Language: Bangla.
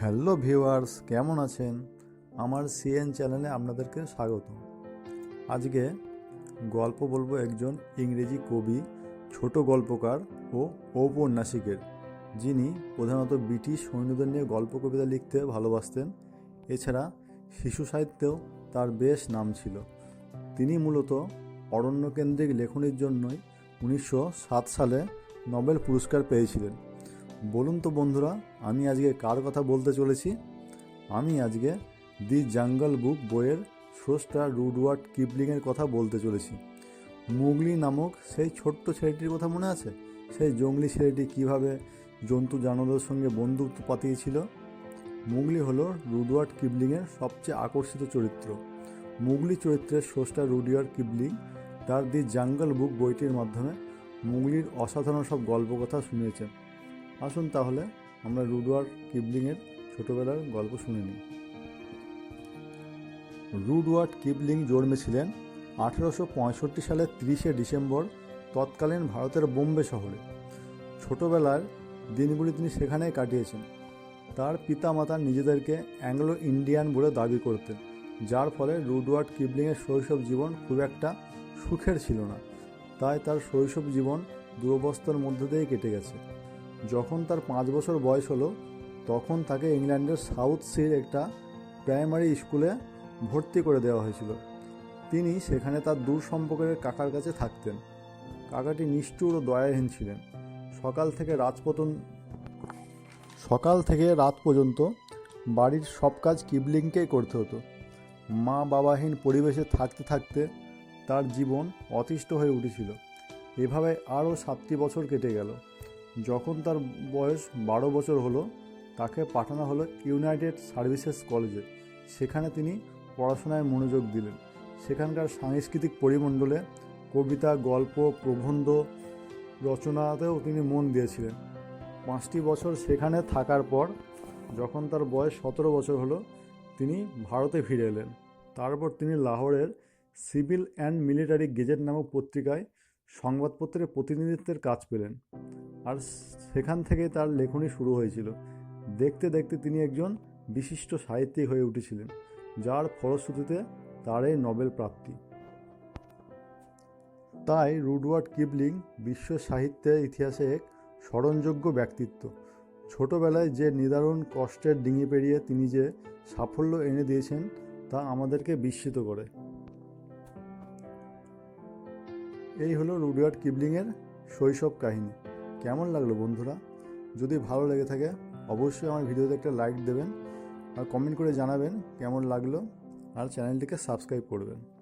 হ্যালো ভিউয়ার্স, কেমন আছেন? আমার সিএন চ্যানেলে আপনাদেরকে স্বাগত আজকে গল্প বলব একজন ইংরেজি কবি, ছোট গল্পকার ও ঔপন্যাসিকের, যিনি প্রধানত ব্রিটিশ সৈন্যদের নিয়ে গল্প কবিতা লিখতে ভালোবাসতেন। এছাড়া শিশু সাহিত্যেও তার বেশ নাম ছিল। তিনি মূলত অরণ্যকেন্দ্রিক লেখনীর জন্যই উনিশশো সাত সালে নোবেল পুরস্কার পেয়েছিলেন। বলুন তো বন্ধুরা, আমি আজকে কার কথা বলতে চলেছি? আমি আজকে দি জাঙ্গল বুক বইয়ের স্রষ্টা রুডওয়ার্ড কিপলিংয়ের কথা বলতে চলেছি। মুগলি নামক সেই ছোট্ট ছেলেটির কথা মনে আছে? সেই জঙ্গলি ছেলেটি কীভাবে জন্তু জানোয়ারের সঙ্গে বন্ধুত্ব পাতিয়েছিল? মুগলি হলো রুডওয়ার্ড কিবলিংয়ের সবচেয়ে আকর্ষিত চরিত্র। মুগলি চরিত্রের স্রষ্টা রুডিয়ার্ড কিবলিং তার দি জাঙ্গল বুক বইটির মাধ্যমে মুগলির অসাধারণ সব গল্পকথা শুনিয়েছেন। আসুন তাহলে, আমরা রুডওয়ার্ড কিবলিংয়ের ছোটবেলার গল্প শুনে নিই। রুডওয়ার্ড কিবলিং জন্মেছিলেন আঠেরোশো পঁয়ষট্টি সালের তিরিশে ডিসেম্বর, তৎকালীন ভারতের বোম্বে শহরে। ছোটবেলার দিনগুলি তিনি সেখানেই কাটিয়েছেন। তার পিতামাতা নিজেদেরকে অ্যাংলো ইন্ডিয়ান বলে দাবি করতেন, যার ফলে রুডওয়ার্ড কিবলিংয়ের শৈশব জীবন খুব একটা সুখের ছিল না। তাই তার শৈশব জীবন দুরবস্থার মধ্যে দিয়েই কেটে গেছে। যখন তার পাঁচ বছর বয়স হলো, তখন তাকে ইংল্যান্ডের সাউথ সির একটা প্রাইমারি স্কুলে ভর্তি করে দেওয়া হয়েছিল। তিনি সেখানে তার দূর সম্পর্কের কাকার কাছে থাকতেন। কাকাটি নিষ্ঠুর ও দয়াহীন ছিলেন। সকাল থেকে রাজপতন সকাল থেকে রাত পর্যন্ত বাড়ির সব কাজ কিবলিংকেই করতে হতো। মা বাবাহীন পরিবেশে থাকতে থাকতে তার জীবন অতিষ্ঠ হয়ে উঠেছিল। এভাবে আরও সাতটি বছর কেটে গেল। যখন তার বয়স বারো বছর হলো, তাকে পাঠানো হলো ইউনাইটেড সার্ভিসেস কলেজে। সেখানে তিনি পড়াশোনায় মনোযোগ দিলেন। সেখানকার সাংস্কৃতিক পরিমণ্ডলে কবিতা, গল্প, প্রবন্ধ রচনাতেও তিনি মন দিয়েছিলেন। পাঁচটি বছর সেখানে থাকার পর, যখন তার বয়স সতেরো বছর হলো, তিনি ভারতে ফিরে এলেন। তারপর তিনি লাহোরের সিভিল অ্যান্ড মিলিটারি গেজেট নামক পত্রিকায় সংবাদপত্রের প্রতিনিধিত্বের কাজ পেলেন। আর সেখান থেকে তার লেখনী শুরু হয়েছিল। দেখতে দেখতে তিনি একজন বিশিষ্ট সাহিত্যিক হয়ে উঠেছিলেন, যার ফলশ্রুতিতে তার এই নোবেল প্রাপ্তি। তাই রুডওয়ার্ড কিবলিং বিশ্ব সাহিত্যের ইতিহাসে এক স্মরণযোগ্য ব্যক্তিত্ব। ছোটবেলায় যে নিদারুণ কষ্টের ডিঙি পেরিয়ে তিনি যে সাফল্য এনে দিয়েছেন, তা আমাদেরকে বিস্মিত করে। এই হলো রুডিয়ার্ড কিবলিংয়ের শৈশব কাহিনী। কেমন লাগল বন্ধুরা? যদি ভালো লেগে থাকে, অবশ্যই আমার ভিডিওতে একটা লাইক দেবেন আর কমেন্ট করে জানাবেন কেমন লাগল আর চ্যানেলটিকে সাবস্ক্রাইব করবেন।